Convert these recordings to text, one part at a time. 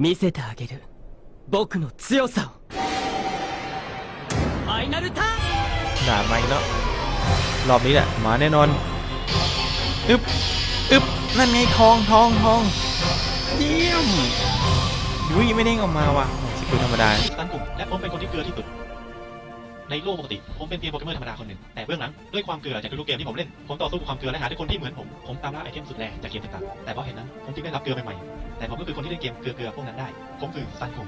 見せてあげる僕の強さをファイナルターン ด่ามาอีกแล้ว รอบนี้แหละ มาแน่นอน อึบอึบนั่นไงทองทองทองเยี่ยมยุ้ยไม่เด้งออกมาว่ะสกิลธรรมดา ตันกลุ่มและผมเป็นคนที่เกลือที่สุด ในโลกปกติ ผมเป็นเพียงโปรแกรมเมอร์ธรรมดาคนหนึ่ง แต่เบื้องหลังด้วยความเกลือจากทุกเกมที่ผมเล่น ผมต่อสู้กับความเกลือและหาทุกคนที่เหมือนผม ผมตามล่าไอเทมสุดแรงจากเกมต่างๆ แต่เพราะเหตุนั้น ผมจึงได้รับเกลือใหม่ๆ แต่ผมก็คือคนที่เล่นเกมเกลือๆพวกนั้นได้ ผมคือซันกลุ่ม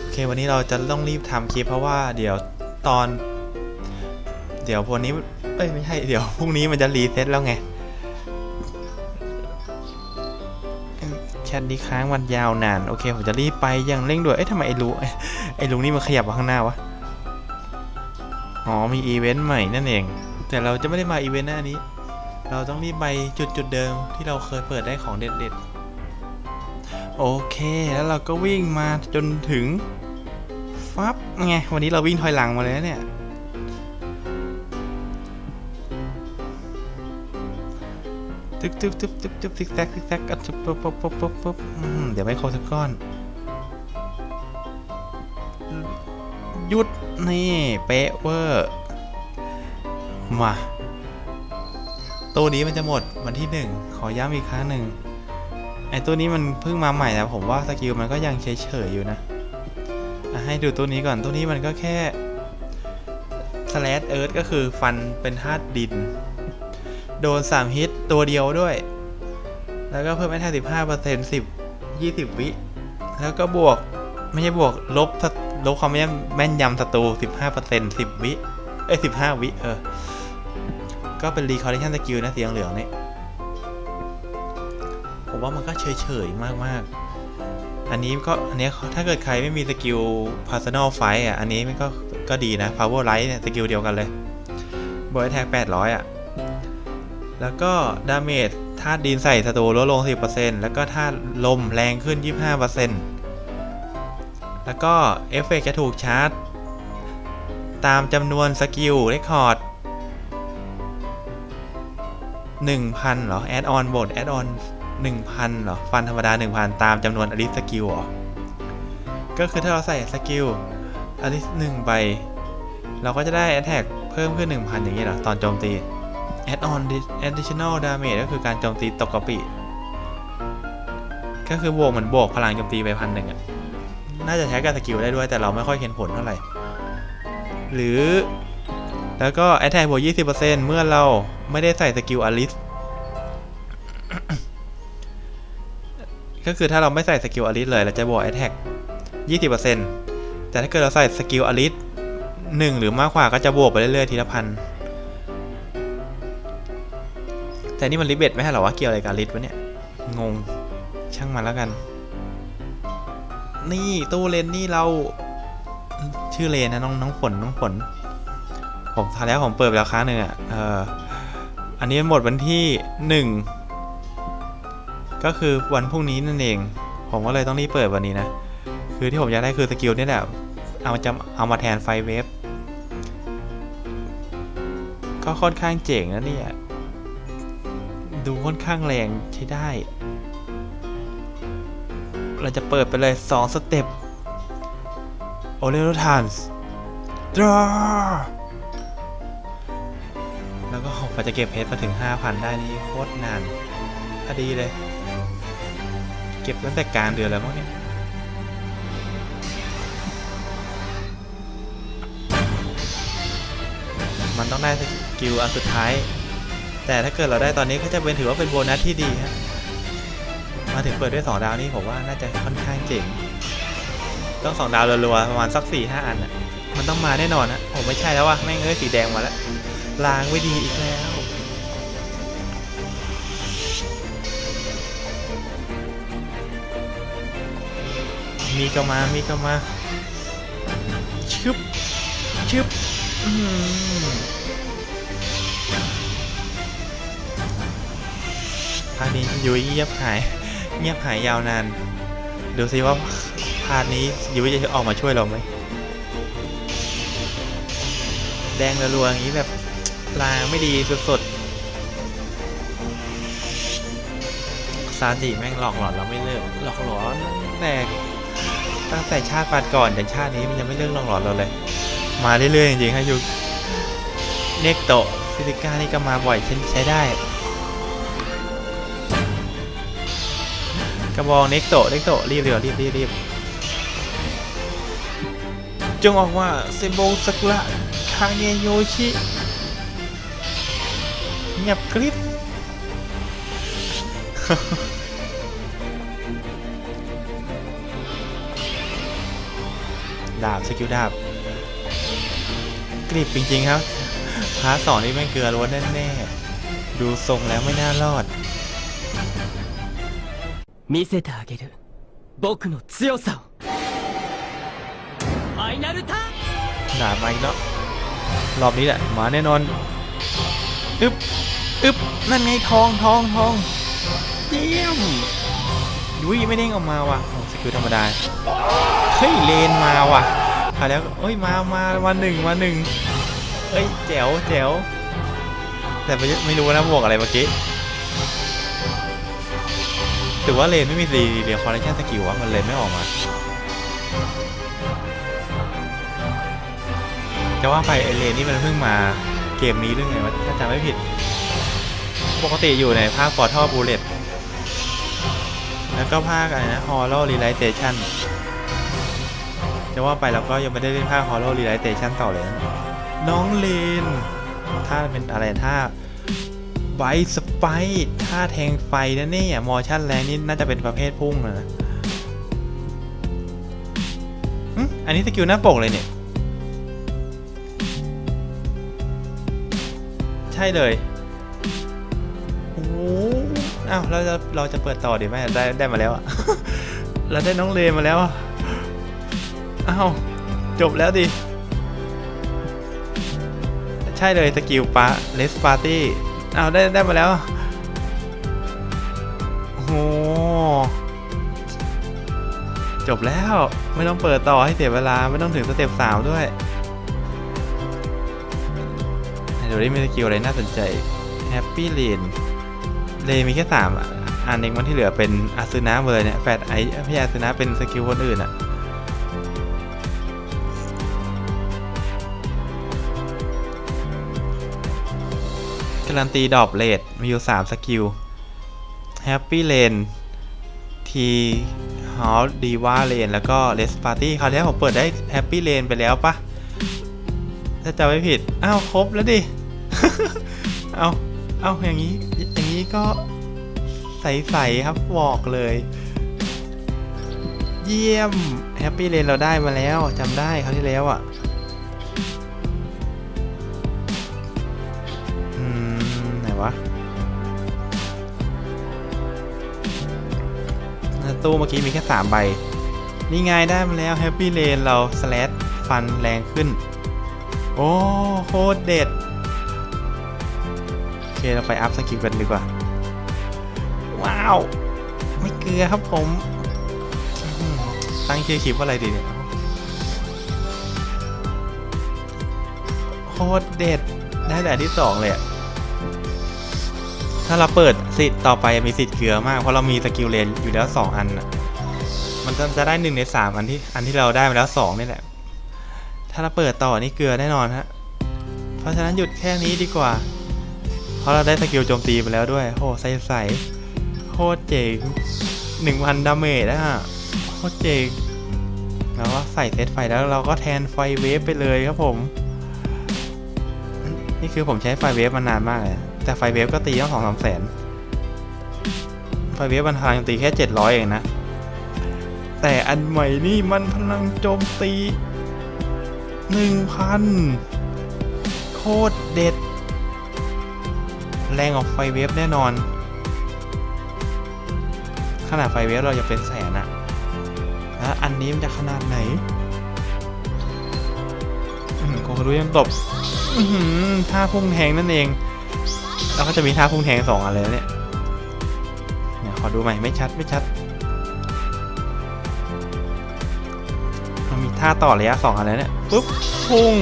โอเควันนี้เราจะต้องรีบทำคลิปเพราะว่าเดี๋ยวตอน เดี๋ยววันนี้เอ้ยไม่ใช่เดี๋ยวพรุ่งนี้มันจะรีเซ็ตแล้วไง แชทนี้ค้างวันยาวนาน โอเค ผมจะรีบไปอย่างเร่งด่วน เอ๊ะทำไมไอ้ลุงไอ้ลุงนี่มันขยับมาข้างหน้าวะ อ๋อ มีอีเวนต์ใหม่นั่นเอง แต่เราจะไม่ได้มาอีเวนต์หน้านี้ เราต้องรีบไปจุดจุดเดิมที่เราเคยเปิดได้ของเด็ดๆ โอเค แล้วเราก็วิ่งมาจนถึง ฟับไง วันนี้เราวิ่งถอยหลังมาเลยนะเนี่ย ตึกตึกตึกตึกตึกซิกแซกซิกแซกอะปุ๊บปุ๊บปุ๊บปุ๊บปุ๊บปุ๊บเดี๋ยวไม่ครบสักก้อน หยุด นี่ เป๊ะเวอร์ มาตัวนี้มันจะหมดวันที่หนึ่งขอย้ำอีกครั้งหนึ่งไอตัวนี้มันเพิ่งมาใหม่นะผมว่าสกิลมันก็ยังเฉยๆอยู่นะให้ดูตัวนี้ก่อนตัวนี้มันก็แค่ slash earth ก็คือฟันเป็นธาตุดิน โดน 3 ฮิตตัวเดียวด้วย แล้วก็เพิ่มแอตแทก15% 10 20วิ แล้วก็บวกไม่ใช่บวกลบลบความแม่นยำศัตรู15% 10วิ เอ้ย15วิ เออ ก็เป็น recollection skill นะสีเหลืองนี่ผมว่ามันก็เฉยๆ มากๆอันนี้ก็อันนี้ถ้าเกิดใครไม่มีสกิล personal fight อะ อันนี้มันก็ก็ดีนะ power light เนี่ยสกิลเดียวกันเลยบอยแท็ก800 อะ แล้วก็ดาเมจธาตุดินใส่ศัตรูลดลง 10%แล้วก็ธาตุลมแรงขึ้น 25%แล้วก็เอฟเฟกต์จะถูกชาร์จ ตามจำนวนสกิลเรคคอร์ด1,000เหรอ แอดออนบทแอดออน1,000เหรอ ฟันธรรมดา 1,000 ตามจำนวนอลิสสกิลเหรอ ก็คือถ้าเราใส่สกิลอลิส1ใบ เราก็จะได้ a t t a c k เพิ่มขึ้น 1,000 อย่างนี้เหรอ ตอนโจมตี add on additional damage ก็คือการโจมตีตกกระปิก็คือบวกเหมือนบวกพลังโจมตีไปพันหนึ่งอะน่าจะใช้กับสกิลได้ด้วยแต่เราไม่ค่อยเห็นผลเท่าไหร่ หรือ แล้วก็ attack บวก20%เมื่อเราไม่ได้ใส่สกิลอลิสก็คือถ้าเราไม่ใส่สกิลอลิสเลยเราจะบวก attack 20%แต่ถ้าเกิดเราใส่สกิลอลิสหนึ่งหรือมากกว่าก็จะบวกไปเรื่อยๆทีละพัน แต่นี่มันลิเบตไม่ใช่เหรอวะเกี่ยวอะไรกับลิสวะเนี่ย งง ช่างมันแล้วกัน นี่ตู้เลนนี่เรา ชื่อเลนนะน้องน้องฝนน้องฝน ผมทาแล้วผมเปิดไปแล้วครั้งหนึ่งอะ เออ อันนี้หมดวันที่หนึ่ง ก็คือวันพรุ่งนี้นั่นเอง ผมก็เลยต้องรีบเปิดวันนี้นะ คือที่ผมอยากได้คือสกิลนี่แหละ เอาจะเอามาแทนไฟเวฟก็ค่อนข้างเจ๋งนะเนี่ย ดูค่อนข้างแรงใช้ได้ เราจะเปิดไปเลย 2 สเต็ปโอเลโรทานส์ดรแล้วก็ผมจะเก็บเพชรมาถึง 5,000 ได้นี่โคตรนานพอดีเลย เก็บตั้งแต่กลางเดือนแล้วมั้งเนี่ยมันต้องได้สกิลอันสุดท้าย แต่ถ้าเกิดเราได้ตอนนี้ก็จะเป็นถือว่าเป็นโบนัสที่ดีฮะมาถึงเปิดด้วย 2 ดาวนี่ผมว่าน่าจะค่อนข้างเจ๋งต้อง2ดาวรัวๆประมาณสัก4 5อันอะมันต้องมาแน่นอนนะผมไม่ใช่แล้วว่ะแม่งเอ้ยสีแดงมาแล้วลางไว้ดีอีกแล้วมีก็มา มีก็มา ชึบ ชึบ อืม นี้ยุ้ยเงียบหาย เงียบหายยาวนาน ดูซิว่าพาร์ทนี้ยุ้ยจะออกมาช่วยเราไหม แดงรัวๆอย่างนี้แบบลางไม่ดีสุดๆซาจิแม่งหลอกหลอนเราไม่เลิกหลอกหลอนแต่ตั้งแต่ชาติปานก่อนถึงชาตินี้มันยังไม่เลิกหลอกหลอนเราเลย มาเรื่อยๆจริงๆฮะยุเนกโตซิลิก้านี่ก็มาบ่อยเช่นใช้ได้ กระบองเน็กโตเน็กโตรีบเร็วรีบรีบรีบจงออกว่าเซโบสกุระคาเงโยชิเงียบกริบดาบสกิลดาบกริบจริงๆครับพาสองนี่แม่เกลือล้วนแน่ๆดูทรงแล้วไม่น่ารอด 見せてあげる僕の強さをファイナルターン ด่ามาอีกแล้วรอบนี้แหละ มาแน่นอน อึบอึบนั่นไงทองทองทองเยี่ยมยุ้ยไม่เด้งออกมาว่ะโอ้สกิลธรรมดา เฮ้ย เลนมาว่ะคราวแล้วเอ้ย มามามาหนึ่งมาหนึ่งเอ้ย แจ๋วแจ๋วแต่ไม่ไม่รู้นะบวกอะไรเมื่อกี้ ถือว่าเลนไม่มีรีเดียวคอลเลคชันสกิลวะมันเลยไม่ออกมาจะว่าไปไอเลนนี่มันเพิ่งมาเกมนี้หรือไงวะถ้าจำไม่ผิด ปกติอยู่ในภาค Portal Bullet แล้วก็ภาคอะไรนะ Horror Realization จะว่าไปเราก็ยังไม่ได้เล่นภาค Horror Realization ต่อเลย น้องเลนถ้าเป็นอะไรถ้า ไบสไปถ้าแทงไฟนะเนี่ยมอชั่นแรงนี่น่าจะเป็นประเภทพุ่งนะอันนี้สกิลหน้าปกเลยเนี่ย ใช่เลยโอ้อ้าวเราจะเราจะเปิดต่อดีไหมได้ได้มาแล้วอะเราได้น้องเลมาแล้วอ้าวจบแล้วดิ ใช่เลยสกิลปาเลสปาร์ตี้ เอาได้ได้มาแล้วโอ้โหจบแล้วไม่ต้องเปิดต่อให้เสียเวลาไม่ต้องถึงสเต็ปสามด้วยเดี๋ยวได้มีสกิลอะไรน่าสนใจ Happy Lane เลนมีแค่สามอะอันเองมันที่เหลือเป็นอาซึนะหมดเลยเนี่ยแฟดไอพี่อาซึนะเป็นสกิลคนอื่นอะ การันตีดรอปเลดมีอยู่ 3 สกิล Happy Lane ทีฮอลดีว่าเลนแล้วก็ Rest Party คราวที่แล้วผมเปิดได้ Happy Lane ไปแล้วปะถ้าจำไม่ผิด อ้าว ครบแล้วดิ เอาเอาอย่างนี้ อย่างนี้ก็ใสๆครับบอกเลย เยี่ยมแฮปปี้เลนเราได้มาแล้วจำได้คราวที่แล้วอะ ตู้เมื่อกี้มีแค่3ใบ นี่ไงได้มาแล้วแฮปปี้เลนเราสแลดฟันแรงขึ้น โอ้โคตรเด็ด โอเคเราไปอัพสกิลกันดีกว่า ว้าว ไม่เกลือครับผม ตั้งชื่อคลิปว่าอะไรดีเนี่ยโคตรเด็ด ได้แต่อันที่สองเลยอะ ถ้าเราเปิดสิทธิ์ต่อไปมีสิทธิ์เกลือมาก เพราะเรามีสกิลเลนอยู่แล้ว 2 อันมันจะจะได้หนึ่งในสามอันที่อันที่เราได้มาแล้ว2นี่แหละ ถ้าเราเปิดต่อนี่เกลือแน่นอนฮะเพราะฉะนั้นหยุดแค่นี้ดีกว่า เพราะเราได้สกิลโจมตีไปแล้วด้วยโอ้ใสใสๆโคตรเจ๋งหนึ่งพันดาเมจอะโคตรเจ๋งแล้วก็ใส่เซตไฟแล้วเราก็แทนไฟเวฟไปเลยครับผม นี่คือผมใช้ไฟเวฟมานานมากเลย แต่ไฟเวฟก็ตีต้องสองสามแสน ไฟเวฟมันพลังตีแค่เจ็ดร้อยเองนะ แต่อันใหม่นี่มันพลังโจมตีหนึ่งพันโคตรเด็ด แรงออกไฟเวฟแน่นอน ขนาดไฟเวฟเราจะเป็นแสนอะแล้วอันนี้มันจะขนาดไหนโคคารุยังตบอื้าพุ่งแทงนั่นเอง แล้วก็จะมีท่าพุ่งแทงสองอันเลยนะเนี่ยเนี่ยขอดูใหม่ไม่ชัดไม่ชัดมันมีท่าต่อระยะสองอันเลยเนี่ยปุ๊บพุ่ง